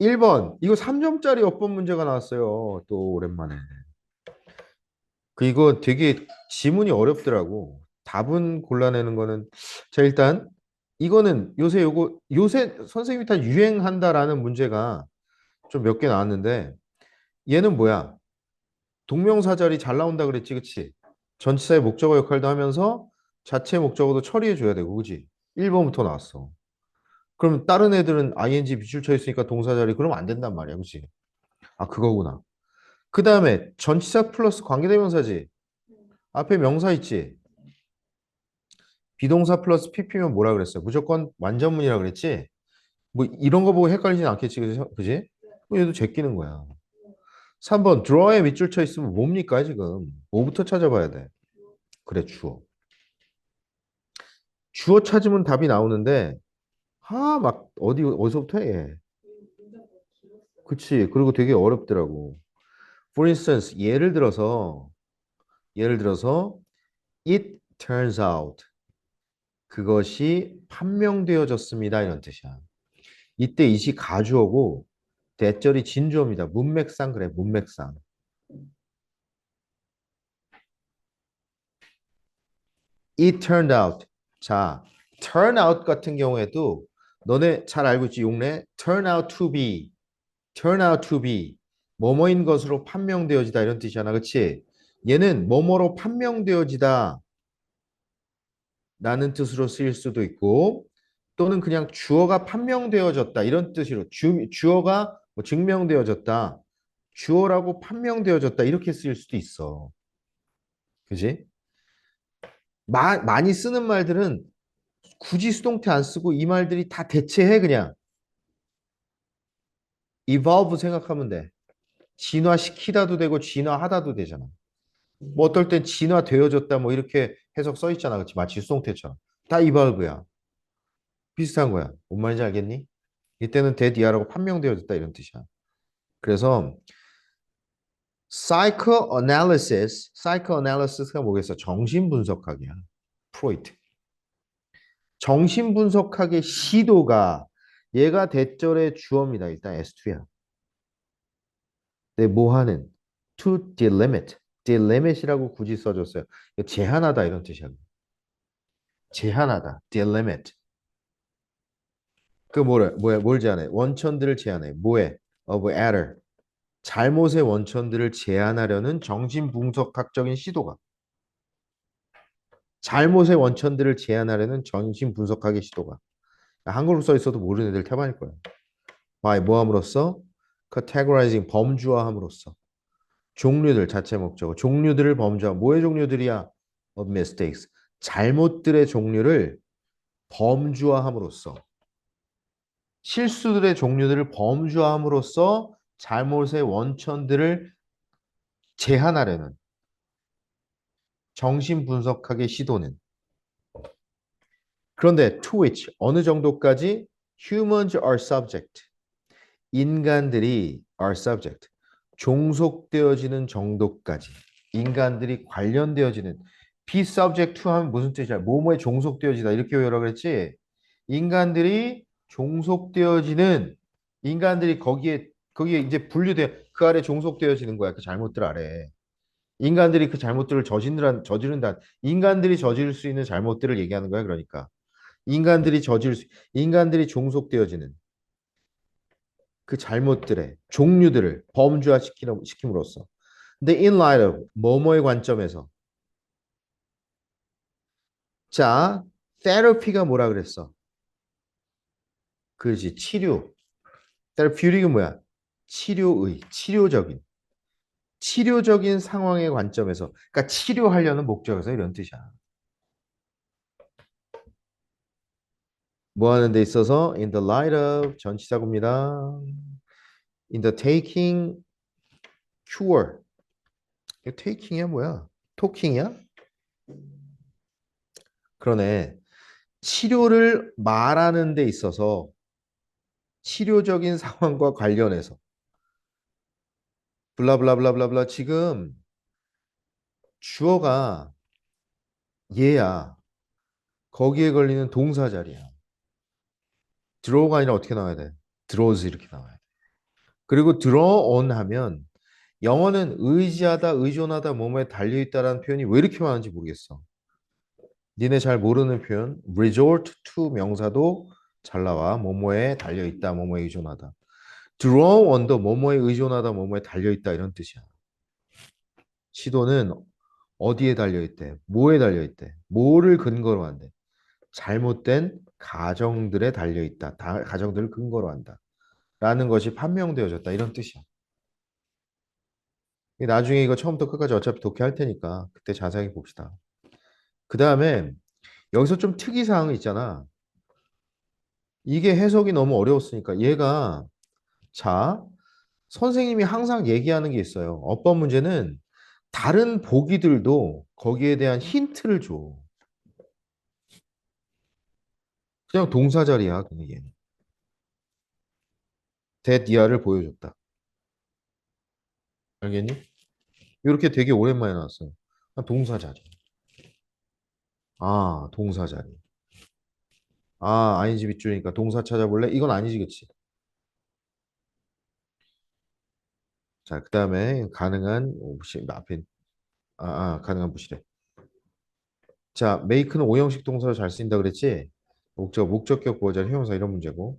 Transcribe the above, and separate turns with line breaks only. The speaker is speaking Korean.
1번. 이거 3점짜리 어법 문제가 나왔어요. 또 오랜만에. 그 이거 되게 지문이 어렵더라고. 답은 골라내는 거는 자 일단 이거는 요새 요거 요새 선생님이 다 유행한다라는 문제가 좀 몇 개 나왔는데 얘는 뭐야? 동명사 자리 잘 나온다 그랬지, 그치? 전치사의 목적어 역할도 하면서 자체 목적어도 처리해 줘야 되고, 그치? 1번부터 나왔어. 그럼 다른 애들은 ing 밑줄 쳐 있으니까 동사 자리 그러면 안 된단 말이야, 그치? 아, 그거구나. 그 다음에 전치사 플러스 관계대명사지. 앞에 명사 있지. 비동사 플러스 pp면 뭐라 그랬어? 무조건 완전문이라 그랬지? 뭐 이런 거 보고 헷갈리진 않겠지, 그지? 그럼 얘도 제끼는 거야. 3번 draw에 밑줄 쳐 있으면 뭡니까 지금? 뭐부터 찾아봐야 돼? 그래 주어. 주어 찾으면 답이 나오는데 아막 어디 어디서부터 해? 그치. 그리고 되게 어렵더라고. For instance 예를 들어서 예를 들어서 it turns out 그것이 판명되어졌습니다 이런 뜻이야. 이때 이시 가주어고 대절이 진주어입니다. 문맥상 그래 문맥상. It turned out. 자, turn out 같은 경우에도 너네 잘 알고 있지 용례 turn out to be, turn out to be 뭐뭐인 것으로 판명되어지다 이런 뜻이잖아, 그렇지? 얘는 뭐뭐로 판명되어지다 라는 뜻으로 쓰일 수도 있고 또는 그냥 주어가 판명되어졌다 이런 뜻으로 주, 주어가 뭐 증명되어졌다 주어라고 판명되어졌다 이렇게 쓰일 수도 있어. 그지? 마, 많이 쓰는 말들은 굳이 수동태 안 쓰고 이 말들이 다 대체해 그냥. evolve 생각하면 돼. 진화시키다도 되고 진화하다도 되잖아. 뭐 어떨 땐 진화되어졌다 뭐 이렇게 해석 써 있잖아. 그렇지? 마치 수동태처럼. 다 evolve야. 비슷한 거야. 뭔 말인지 알겠니? 이때는 대디아라고 판명되어졌다 이런 뜻이야. 그래서 psychoanalysis, psychoanalysis가 뭐겠어? 정신 분석학이야. 프로이트. 정신 분석학의 시도가 얘가 대절의 주어입니다. 일단 S2야. 네, 뭐 하는? to delimit. delimit이라고 굳이 써줬어요. 제한하다 이런 뜻이야. 제한하다. delimit. 그 뭐래? 뭐야? 뭘 제한해? 원천들을 제한해. 뭐해? of error. 잘못의 원천들을 제한하려는 정신분석학적인 시도가 잘못의 원천들을 제한하려는 정신 분석학의 시도가 한글로 써 있어도 모르는 애들 태반일 거야. by 뭐함으로써? Categorizing 범주화함으로써. 종류들 자체 목적어. 종류들을 범주화. 뭐의 종류들이야? of mistakes. 잘못들의 종류를 범주화함으로써. 실수들의 종류들을 범주화함으로써 잘못의 원천들을 제한하려는 정신분석학의 시도는? 그런데 to which 어느 정도까지? humans are subject. 인간들이 are subject. 종속되어지는 정도까지. 인간들이 관련되어지는. be subject to 하면 무슨 뜻이야? 뭐뭐에 종속되어지다. 이렇게 외우라 그랬지? 인간들이 종속되어지는. 인간들이 거기에 거기에 이제 분류돼. 그 아래 종속되어지는 거야. 그 잘못들 아래 인간들이 그 잘못들을 저지른다 저지른다. 인간들이 저지를 수 있는 잘못들을 얘기하는 거야 그러니까. 인간들이 저지를 수 인간들이 종속되어지는 그 잘못들의 종류들을 범주화 시킴으로써. 근데 in light of 뭐뭐의 관점에서 자 therapy가 뭐라 그랬어? 그렇지 치료. therapeutic은 뭐야? 치료의 치료적인 치료적인 상황의 관점에서 그러니까 치료하려는 목적에서 이런 뜻이야. 뭐 하는 데 있어서 in the light of 전치사구입니다. in the taking cure. 이거 taking이야 뭐야? talking이야? 그러네. 치료를 말하는 데 있어서 치료적인 상황과 관련해서 블라블라블라블라 지금 주어가 얘야. 거기에 걸리는 동사 자리야. 드로우가 아니라 어떻게 나와야 돼? 드로우즈 이렇게 나와야 돼. 그리고 on 하면 영어는 의지하다, 의존하다, 뭐뭐에 달려있다라는 표현이 왜 이렇게 많은지 모르겠어. 니네 잘 모르는 표현 resort to 명사도 잘 나와. 뭐뭐에 달려있다, 뭐뭐에 의존하다. Draw on도 뭐뭐에 의존하다, 뭐뭐에 달려있다 이런 뜻이야. 시도는 어디에 달려있대? 뭐에 달려있대? 뭐를 근거로 한대? 잘못된 가정들에 달려있다. 다, 가정들을 근거로 한다. 라는 것이 판명되어졌다. 이런 뜻이야. 나중에 이거 처음부터 끝까지 어차피 독해할 테니까 그때 자세하게 봅시다. 그 다음에 여기서 좀 특이사항이 있잖아. 이게 해석이 너무 어려웠으니까 얘가 자 선생님이 항상 얘기하는 게 있어요. 어법 문제는 다른 보기들도 거기에 대한 힌트를 줘. 그냥 동사 자리야, 그냥 얘는. 대디아를 보여줬다. 알겠니? 이렇게 되게 오랜만에 나왔어요. 아, 동사 자리. 아, 동사 자리. 아, 아니지 밑줄이니까 동사 찾아볼래? 이건 아니지, 그치? 자, 그 다음에 가능한 무시 앞에 아, 아, 가능한 무시래. 자, make는 오형식 동사로 잘 쓰인다 그랬지? 목적, 목적격 보호자, 형용사 이런 문제고.